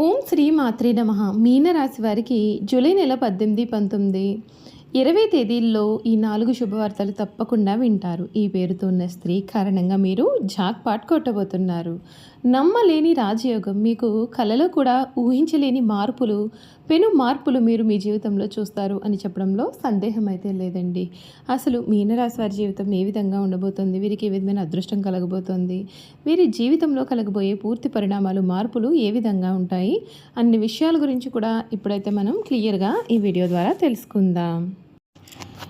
ఓం శ్రీ మాత్రే నమ. మీనరాశి వారికి జూలై నెల పద్దెనిమిది పంతొమ్మిది. ఇరవై తేదీల్లో ఈ నాలుగు శుభవార్తలు తప్పకుండా వింటారు. ఈ పేరుతో ఉన్న స్త్రీ కారణంగా మీరు జాక్ పాట్ కొట్టబోతున్నారు. నమ్మలేని రాజయోగం మీకు కలలో కూడా ఊహించలేని మార్పులు పెను మార్పులు మీరు మీ జీవితంలో చూస్తారు అని చెప్పడంలో సందేహం అయితే లేదండి. అసలు మీనరాశి వారి జీవితం ఏ విధంగా ఉండబోతోంది? వీరికి ఏ విధమైన అదృష్టం కలగబోతోంది? వీరి జీవితంలో కలగబోయే పూర్తి పరిణామాలు మార్పులు ఏ విధంగా ఉంటాయి? అన్ని విషయాల గురించి కూడా ఇప్పుడైతే మనం క్లియర్గా ఈ వీడియో ద్వారా తెలుసుకుందాం.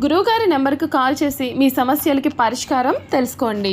గురువుగారి నెంబర్కు కాల్ చేసి మీ సమస్యలకి పరిష్కారం తెలుసుకోండి.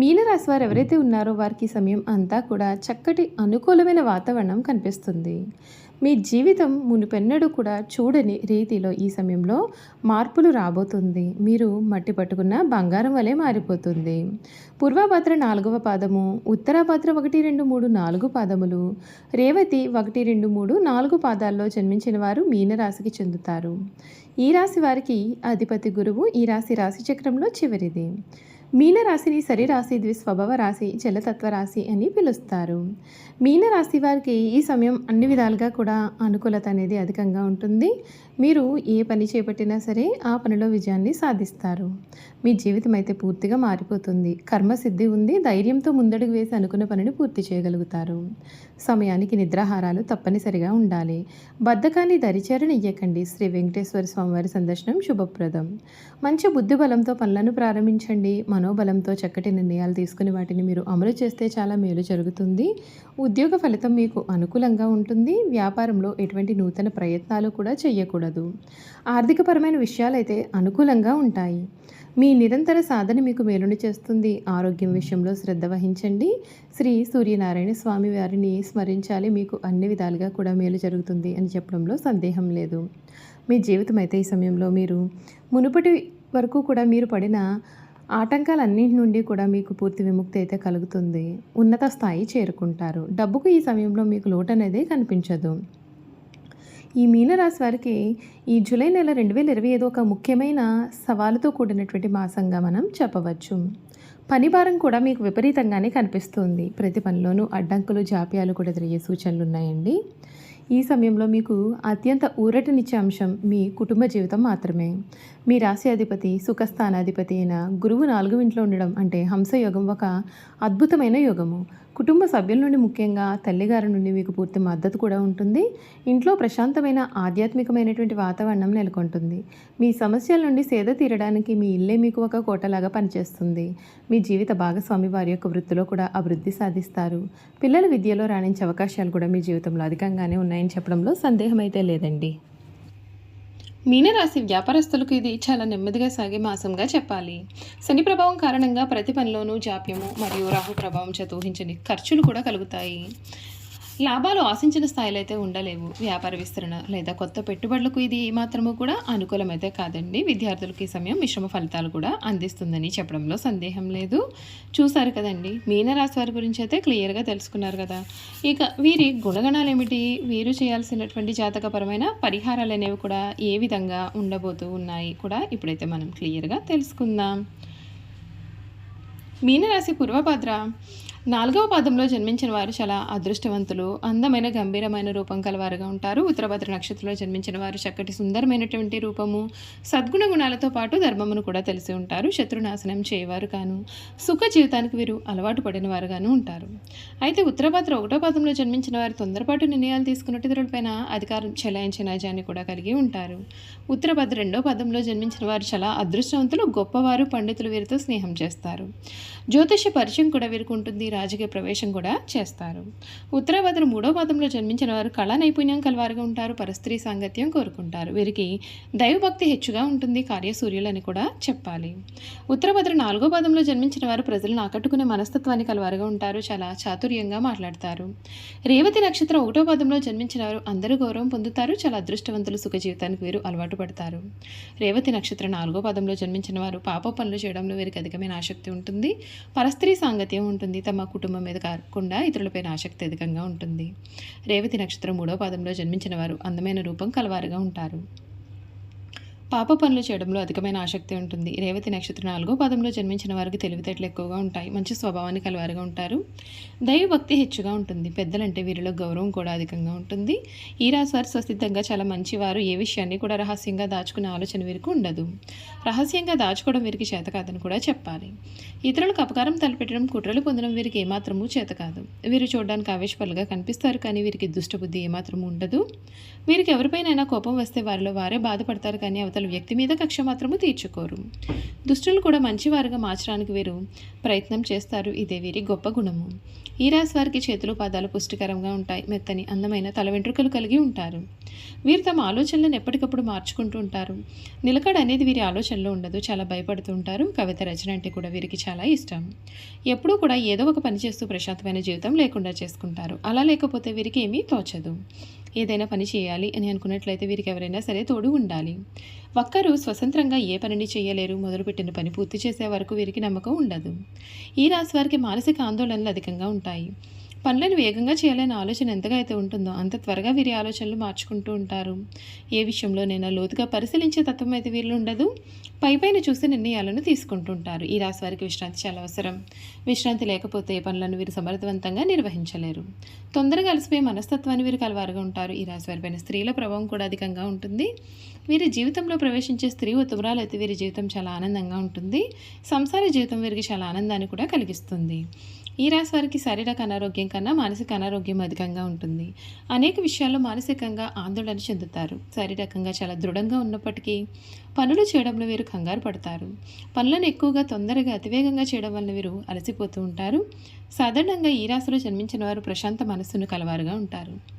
మీనరాశి వారు ఎవరైతే ఉన్నారో వారికి సమయం అంతా కూడా చక్కటి అనుకూలమైన వాతావరణం కనిపిస్తుంది. మీ జీవితం మునిపెన్నడూ కూడా చూడని రీతిలో ఈ సమయంలో మార్పులు రాబోతుంది. మీరు మట్టి పట్టుకున్న బంగారం వలె మారిపోతుంది. పూర్వభద్ర నాలుగవ పాదము ఉత్తరాభద్ర ఒకటి రెండు మూడు నాలుగు పాదములు రేవతి ఒకటి రెండు మూడు నాలుగు పాదాల్లో జన్మించిన వారు మీనరాశికి చెందుతారు. ఈ రాశి వారికి అధిపతి గురువు ఈ రాశి రాశి చక్రంలో చివరిది. మీనరాశిని సరిరాశి ద్విస్వభావ రాశి జలతత్వ రాశి అని పిలుస్తారు. మీనరాశి వారికి ఈ సమయం అన్ని విధాలుగా కూడా అనుకూలత అనేది అధికంగా ఉంటుంది. మీరు ఏ పని చేపట్టినా సరే ఆ పనిలో విజయాన్ని సాధిస్తారు. మీ జీవితం అయితే పూర్తిగా మారిపోతుంది. కర్మసిద్ధి ఉంది. ధైర్యంతో ముందడుగు వేసి అనుకున్న పనిని పూర్తి చేయగలుగుతారు. సమయానికి నిద్రాహారాలు తప్పనిసరిగా ఉండాలి. బద్ధకాన్ని దరిచేరనియ్యకండి శ్రీ వెంకటేశ్వర స్వామివారి సందర్శనం శుభప్రదం. మంచి బుద్ధి బలంతో పనులను ప్రారంభించండి. మనోబలంతో చక్కటి నిర్ణయాలు తీసుకుని వాటిని మీరు అమలు చేస్తే చాలా మేలు జరుగుతుంది. ఉద్యోగ ఫలితం మీకు అనుకూలంగా ఉంటుంది. వ్యాపారంలో ఎటువంటి నూతన ప్రయత్నాలు కూడా చేయకూడదు ఆర్థికపరమైన విషయాలైతే అనుకూలంగా ఉంటాయి. మీ నిరంతర సాధన మీకు మేలుని చేస్తుంది. ఆరోగ్యం విషయంలో శ్రద్ధ వహించండి. శ్రీ సూర్యనారాయణ స్వామి వారిని స్మరించాలి. మీకు అన్ని విధాలుగా కూడా మేలు జరుగుతుంది అని చెప్పడంలో సందేహం లేదు. మీ జీవితం అయితే ఈ సమయంలో మీరు మునుపటి వరకు కూడా మీరు పడిన ఆటంకాలన్నింటి నుండి కూడా మీకు పూర్తి విముక్తి అయితే కలుగుతుంది. ఉన్నత స్థాయి చేరుకుంటారు. డబ్బుకు ఈ సమయంలో మీకు లోటు అనేది కనిపించదు. ఈ మీనరాశి వారికి ఈ జూలై నెల రెండు వేల ఇరవై ఐదు ఒక ముఖ్యమైన సవాలుతో కూడినటువంటి మాసంగా మనం చెప్పవచ్చు. పని భారం కూడా మీకు విపరీతంగానే కనిపిస్తుంది. ప్రతి పనిలోనూ అడ్డంకులు జాప్యాలు కూడా తిరిగే సూచనలు ఉన్నాయండి. ఈ సమయంలో మీకు అత్యంత ఊరటనిచ్చే అంశం మీ కుటుంబ జీవితం మాత్రమే. మీ రాశి అధిపతి సుఖస్థానాధిపతి అయిన గురువు నాలుగు ఇంట్లో ఉండడం అంటే హంసయోగం ఒక అద్భుతమైన యోగము. కుటుంబ సభ్యుల నుండి ముఖ్యంగా తల్లిగారి నుండి మీకు పూర్తి మద్దతు కూడా ఉంటుంది. ఇంట్లో ప్రశాంతమైన ఆధ్యాత్మికమైనటువంటి వాతావరణం నెలకొంటుంది. మీ సమస్యల నుండి సేద తీరడానికి మీ ఇల్లే మీకు ఒక కోటలాగా పనిచేస్తుంది. మీ జీవిత భాగస్వామి వారి యొక్క వృత్తిలో కూడా అభివృద్ధి సాధిస్తారు. పిల్లల విద్యలో రాణించే అవకాశాలు కూడా మీ జీవితంలో అధికంగానే ఉన్నాయని చెప్పడంలో సందేహం అయితే లేదండి. మీనరాశి వ్యాపారస్తులకు ఇది చాలా నెమ్మదిగా సాగే మాసంగా చెప్పాలి. శని ప్రభావం కారణంగా ప్రతి పనిలోనూ జాప్యము మరియు రాహు ప్రభావం చేత ఊహించని ఖర్చులు కూడా కలుగుతాయి. లాభాలు ఆశించిన స్థాయిలో అయితే ఉండలేవు. వ్యాపార విస్తరణ లేదా కొత్త పెట్టుబడులకు ఇది మాత్రము కూడా అనుకూలమైతే కాదండి. విద్యార్థులకు ఈ సమయం మిశ్రమ ఫలితాలు కూడా అందిస్తుందని చెప్పడంలో సందేహం లేదు. చూసారు కదండి. మీనరాశి వారి గురించి అయితే క్లియర్గా తెలుసుకున్నారు కదా. ఇక వీరి గుణగణాలు ఏమిటి వీరు చేయాల్సినటువంటి జాతకపరమైన పరిహారాలు అనేవి కూడా ఏ విధంగా ఉండబోతూ ఉన్నాయి కూడా ఇప్పుడైతే మనం క్లియర్గా తెలుసుకుందాం. మీనరాశి పూర్వభద్ర నాలుగవ పాదంలో జన్మించిన వారు చాలా అదృష్టవంతులు అందమైన గంభీరమైన రూపం కలవారుగా ఉంటారు. ఉత్తరభద్ర నక్షత్రంలో జన్మించిన వారు చక్కటి సుందరమైనటువంటి రూపము సద్గుణ గుణాలతో పాటు ధర్మమును కూడా తెలిసి ఉంటారు. శత్రునాశనం చేయవారు కాను సుఖ జీవితానికి వీరు అలవాటు పడిన వారుగాను ఉంటారు. అయితే ఉత్తరభద్ర ఒకటో పాదంలో జన్మించిన వారు తొందరపాటు నిర్ణయాలు తీసుకున్నట్టు అధికారం చెలాయించే నైజాన్ని కూడా కలిగి ఉంటారు. ఉత్తరభద్ర రెండో పదంలో జన్మించిన వారు చాలా అదృష్టవంతులు గొప్పవారు పండితులు వీరితో స్నేహం చేస్తారు. జ్యోతిష పరిచయం కూడా వీరికి ఉంటుంది. రాజకీయ ప్రవేశం కూడా చేస్తారు. ఉత్తరభద్ర మూడో పదంలో జన్మించిన వారు కళా నైపుణ్యం కలవారుగా ఉంటారు పరస్త్రీ సాంగత్యం కోరుకుంటారు. వీరికి దైవభక్తి హెచ్చుగా ఉంటుంది కార్యసూర్యులని కూడా చెప్పాలి. ఉత్తరభద్ర నాలుగో పదంలో జన్మించిన వారు ప్రజలను ఆకట్టుకునే మనస్తత్వాన్ని కలవారుగా ఉంటారు చాలా చాతుర్యంగా మాట్లాడతారు. రేవతి నక్షత్రం ఒకటో పదంలో జన్మించిన వారు అందరూ గౌరవం పొందుతారు చాలా అదృష్టవంతులు సుఖ జీవితానికి వీరు అలవాటు పడతారు. రేవతి నక్షత్రం నాలుగో పదంలో జన్మించిన వారు పాప పనులు చేయడంలో వీరికి అధికమైన ఆసక్తి ఉంటుంది పరస్త్రీ సాంగత్యం ఉంటుంది తమ కుటుంబం మీద కాకుండా ఇతరులపైన ఆసక్తి అధికంగా ఉంటుంది. రేవతి నక్షత్రం మూడో పాదంలో జన్మించిన వారు అందమైన రూపం కలవారుగా ఉంటారు. పాప పనులు చేయడంలో అధికమైన ఆసక్తి ఉంటుంది. రేవతి నక్షత్రం నాలుగో పాదంలో జన్మించిన వారికి తెలివితేటలు ఎక్కువగా ఉంటాయి. మంచి స్వభావాన్ని కలవారుగా ఉంటారు. దైవభక్తి హెచ్చుగా ఉంటుంది. పెద్దలంటే వీరిలో గౌరవం కూడా అధికంగా ఉంటుంది. ఈ రాశి వారు స్వస్థితంగా చాలా మంచివారు. ఏ విషయాన్ని కూడా రహస్యంగా దాచుకునే ఆలోచన వీరికి ఉండదు. రహస్యంగా దాచుకోవడం వీరికి చేత కాదని కూడా చెప్పాలి. ఇతరులకు అపకారం తలపెట్టడం కుట్రలు పొందడం వీరికి ఏమాత్రము చేత కాదు వీరు చూడడానికి ఆవేశపరులుగా కనిపిస్తారు కానీ వీరికి దుష్టబుద్ధి ఏమాత్రము ఉండదు. వీరికి ఎవరిపైనైనా కోపం వస్తే వారిలో వారే బాధపడతారు కానీ అవతల వ్యక్తి మీద కక్ష మాత్రము తీర్చుకోరు. దుష్టులు కూడా మంచివారుగా మార్చడానికి వీరు ప్రయత్నం చేస్తారు. ఇదే వీరి గొప్ప గుణము. ఈ రాశి వారికి చేతులు పాదాలు పుష్టికరంగా ఉంటాయి. మెత్తని అందమైన తల వెంట్రుకలు కలిగి ఉంటారు. వీరు తమ ఆలోచనలను ఎప్పటికప్పుడు మార్చుకుంటూ ఉంటారు. నిలకడ అనేది వీరి ఆలోచనలో ఉండదు. చాలా భయపడుతూ ఉంటారు. కవిత రచన అంటే కూడా వీరికి చాలా ఇష్టం. ఎప్పుడూ కూడా ఏదో ఒక పని చేస్తూ ప్రశాంతమైన జీవితం లేకుండా చేసుకుంటారు. అలా లేకపోతే వీరికి ఏమీ తోచదు. ఏదైనా పని చేయాలి అని అనుకున్నట్లయితే వీరికి ఎవరైనా సరే తోడు ఉండాలి. ఒక్కరు స్వతంత్రంగా ఏ పనిని చేయలేరు. మొదలుపెట్టిన పని పూర్తి చేసే వరకు వీరికి నమ్మకం ఉండదు. ఈ రాశి వారికి మానసిక ఆందోళనలు అధికంగా ఉంటాయి. పనులను వేగంగా చేయాలనే ఆలోచన ఎంతగా అయితే ఉంటుందో అంత త్వరగా వీరి ఆలోచనలు మార్చుకుంటూ ఉంటారు. ఏ విషయంలోనైనా లోతుగా పరిశీలించే తత్వం అయితే వీళ్ళు ఉండదు. పై పైన చూసి నిర్ణయాలను తీసుకుంటుంటారు ఈ రాశి వారికి విశ్రాంతి చాలా అవసరం. విశ్రాంతి లేకపోతే ఏ పనులను వీరు సమర్థవంతంగా నిర్వహించలేరు. తొందరగా అలసిపోయే మనస్తత్వాన్ని వీరు కలవారుగా ఉంటారు. ఈ రాశి వారిపైన స్త్రీల ప్రభావం కూడా అధికంగా ఉంటుంది. వీరి జీవితంలో ప్రవేశించే స్త్రీ ఉత్తమరాలు అయితే వీరి జీవితం చాలా ఆనందంగా ఉంటుంది. సంసార జీవితం వీరికి చాలా ఆనందాన్ని కూడా కలిగిస్తుంది. ఈ రాశి వారికి శారీరక అనారోగ్యం కన్నా మానసిక అనారోగ్యం అధికంగా ఉంటుంది. అనేక విషయాల్లో మానసికంగా ఆందోళన చెందుతారు. శారీరకంగా చాలా దృఢంగా ఉన్నప్పటికీ పనులు చేయడంలో వీరు కంగారు పడతారు. పనులను ఎక్కువగా తొందరగా అతివేగంగా చేయడం వల్ల వీరు అలసిపోతూ ఉంటారు. సాధారణంగా ఈ రాశిలో జన్మించిన వారు ప్రశాంత మనస్సును కలవారుగా ఉంటారు.